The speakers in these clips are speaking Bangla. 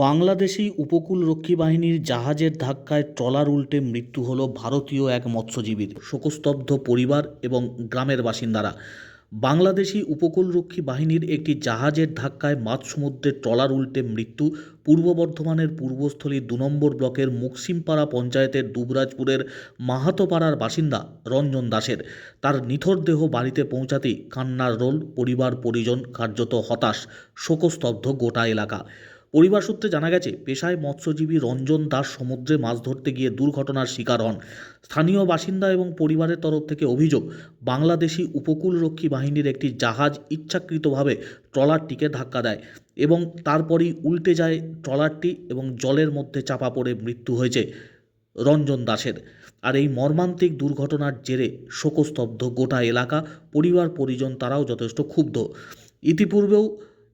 বাংলাদেশি উপকূলরক্ষী বাহিনীর জাহাজের ধাক্কায় ট্রলার উল্টে মৃত্যু হল ভারতীয় এক মৎস্যজীবীর শোকস্তব্ধ পরিবার এবং গ্রামের বাসিন্দারা। বাংলাদেশি উপকূলরক্ষী বাহিনীর একটি জাহাজের ধাক্কায় মাঝ সমুদ্রে ট্রলার উল্টে মৃত্যু পূর্ব বর্ধমানের পূর্বস্থলী দু নম্বর ব্লকের মুকসিমপাড়া পঞ্চায়েতের দুবরাজপুরের মাহাতোপাড়ার বাসিন্দা রঞ্জন দাসের। তার নিথর দেহ বাড়িতে পৌঁছাতেই কান্নার রোল পরিবার পরিজন কার্যত হতাশ, শোকস্তব্ধ গোটা এলাকা। পরিবার সূত্রে জানা গেছে, পেশায় মৎস্যজীবী রঞ্জন দাস সমুদ্রে মাছ ধরতে গিয়ে দুর্ঘটনার শিকার হন। স্থানীয় বাসিন্দা এবং পরিবারের তরফ থেকে অভিযোগ, বাংলাদেশি উপকূলরক্ষী বাহিনীর একটি জাহাজ ইচ্ছাকৃতভাবে ট্রলারটিকে ধাক্কা দেয় এবং তারপরই উল্টে যায় ট্রলারটি এবং জলের মধ্যে চাপা পড়ে মৃত্যু হয়েছে রঞ্জন দাসের। আর এই মর্মান্তিক দুর্ঘটনার জেরে শোকস্তব্ধ গোটা এলাকা, পরিবার, পরিজন তারাও যথেষ্ট ক্ষুব্ধ। ইতিপূর্বেও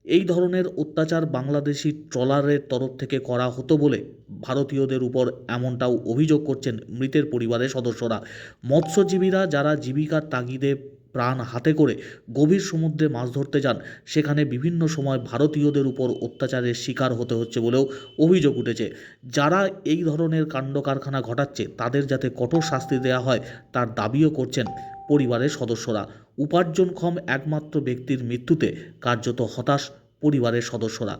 এই ধরনের অত্যাচার বাংলাদেশি ট্রলারের তরফ থেকে করা হতো বলে ভারতীয়দের উপর এমনটাও অভিযোগ করছেন মৃতের পরিবারের সদস্যরা। মৎস্যজীবীরা যারা জীবিকার তাগিদে প্রাণ হাতে করে গভীর সমুদ্রে মাছ ধরতে যান, সেখানে বিভিন্ন সময় ভারতীয়দের উপর অত্যাচারের শিকার হতে হচ্ছে বলেও অভিযোগ উঠেছে। যারা এই ধরনের কাণ্ড কারখানা ঘটাচ্ছে, তাদের যাতে কঠোর শাস্তি দেওয়া হয়, তার দাবিও করছেন পরিবারের সদস্যরা। উপার্জনক্ষম একমাত্র ব্যক্তির মৃত্যুতে কার্যত হতাশ পরিবারের সদস্যরা।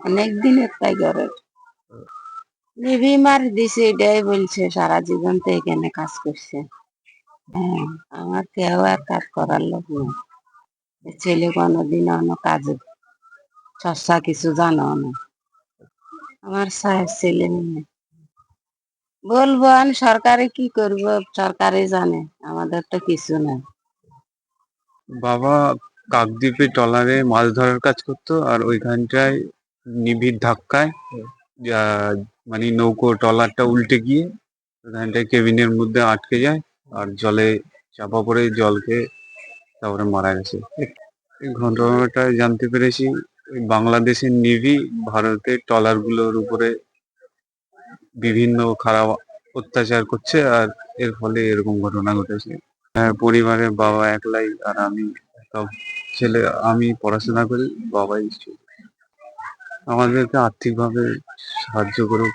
অনেক দিনের টাইগারের নিভি মার দিছে, এটাই বলছে, সারা জীবন তো এখানে কাজ করছে। হ্যাঁ আমার কেউ আর কাজ করার লোক নেই। ছেলে কোনোদিন অন্য কাজে চর্চা কিছু জানো না। আমার সাহেব ছেলে মেয়ে বলব আমি সরকারে কি করব? সরকারে জানে, আমাদের তো কিছু নাই বাবা কাকদ্বীপে ট্রলারে মাছ ধরার কাজ করতো, আর ওইখানটায় নিবিড় ধাক্কায়, যা- মানে নৌকো, ট্রলারটা উল্টে গিয়ে ওখানটায় কেবিনের মধ্যে আটকে যায়, আর জলে চাপা পড়ে জলকে তারপরে মারা গেছে। এই ঘটনাটা জানতে পেরেছি বাংলাদেশের নেভি ভারতের ট্রলারগুলোর উপরে বিভিন্ন খারাপ অত্যাচার করছে আর এর ফলে এরকম ঘটনা ঘটেছে। হ্যাঁ পরিবারের বাবা একলাই আর আমি সব ছেলে, আমি পড়াশোনা করি, বাবাই আমাদেরকে আর্থিকভাবে সাহায্য করুক।